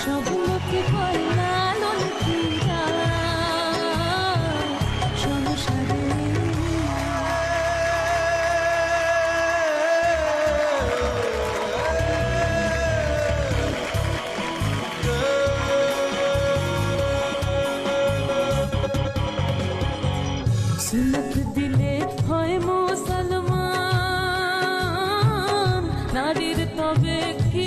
সব লোকে হয় না সুলভ দিলে হয় মুসলমান নারীর তবে কি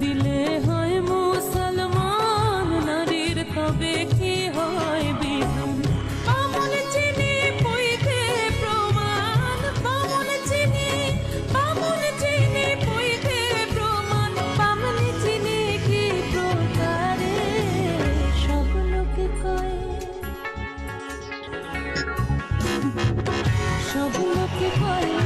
দিলে হয় মুসলমান নারীর, তবে কি হয় বিধান? বামন চিনি পইতে প্রমাণ, বামন চিনি বামন চিনি পইতে প্রমাণ। বামন চিনি কি প্রকারে, সব লোকে কয়। সব লোকে কয়।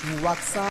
সংসারে সংসারে WhatsApp